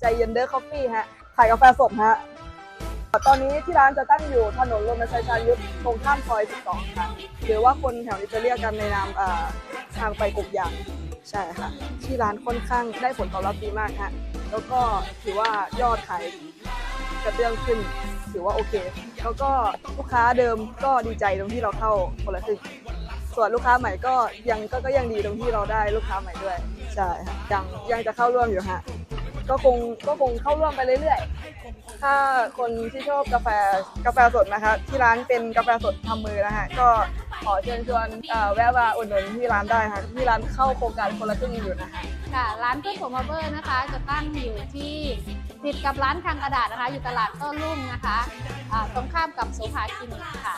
ใจเย็นเดอร์คอฟฟี่ฮะ ขายกาแฟสดฮะ ตอนนี้ที่ร้านจะตั้งอยู่ถนนรณชัยชาญยุทธตรงข้ามซอย 12 ค่ะ หรือว่าคนแถวนี้จะเรียกกันในนามทางไปกบยาง ใช่ค่ะ ที่ร้านค่อนข้างได้ผลตอบรับดีมากฮะ แล้วก็ถือว่ายอดขายกระเตื้องขึ้น ถือว่าโอเค แล้วก็ลูกค้าเดิมก็ดีใจตรงที่เราเข้าคนละครึ่งส่วนลูกค้าใหม่ก็ยังก็ก็ยังดีตรงที่เราได้ลูกค้าใหม่ด้วย ใช่ค่ะยังยังจะเข้าร่วมอยู่ฮะ ก็คงก็คงเข้าร่วมไปเรื่อยๆ ถ้าคนที่ชอบกาแฟกาแฟสดนะคะ ที่ร้านเป็นกาแฟสดทำมือนะฮะก็ขอเชิญชวนเอ่อแวะมาอุดหนุนที่ร้านได้ค่ะที่ร้านเข้าโครงการคนละครึ่งอยู่นะคะค่ะร้านเพื่อนผมมาเบอร์นะคะ จะตั้งอยู่ที่ติดกับร้านคางกระดาษนะคะ อยู่ตลาดโต้รุ่งนะคะอ่าตรงข้ามกับโสภาคลินิกค่ะ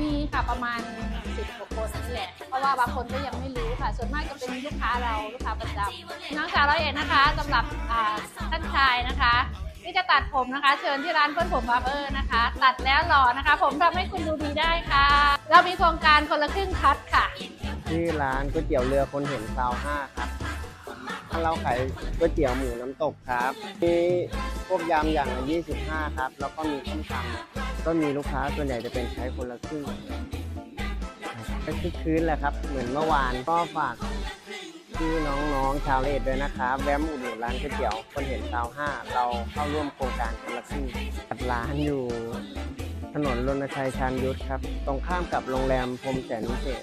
มีค่ะประมาณ10กว่าคนนี่แหละเพราะว่าบางคนก็ยังไม่รู้ค่ะ ส่วนมากจะเป็นลูกค้าเราลูกค้าประจำน้องสาวร้อยเอ็ดนะคะสำหรับอ่าท่านชายนะคะที่จะตัดผมนะคะ เชิญที่ร้านเพื่อนผมบาร์เบอร์นะคะ ตัดแล้วหล่อนะคะ ผมทำให้คุณดูดีได้ค่ะ เรามีโครงการคนละครึ่งคัดค่ะที่ร้านก๋วยเตี๋ยวเรือคนเห็นซาวห้าครับเราขายก๋วยเตี๋ยวหมูน้ำตกครับมีพวกยำอย่างละ25 ครับ แล้วก็มีข้าวตำ ก็มีลูกค้าส่วนใหญ่จะเป็นใช้คนละครึ่งก็คึกคืนแหละครับ เหมือนเมื่อวานก็ฝากพี่น้องๆชาวเลดด้วยนะครับ แวะมาอุดหนุนร้านก๋วยเตี๋ยวคนเห็นซาวห้าเราเข้าร่วมโครงการคนละครึ่งจัดร้านอยู่ ถนนรณชัยชานยุทธครับ ตรงข้ามกับโรงแรมพรมแสนวิเศษ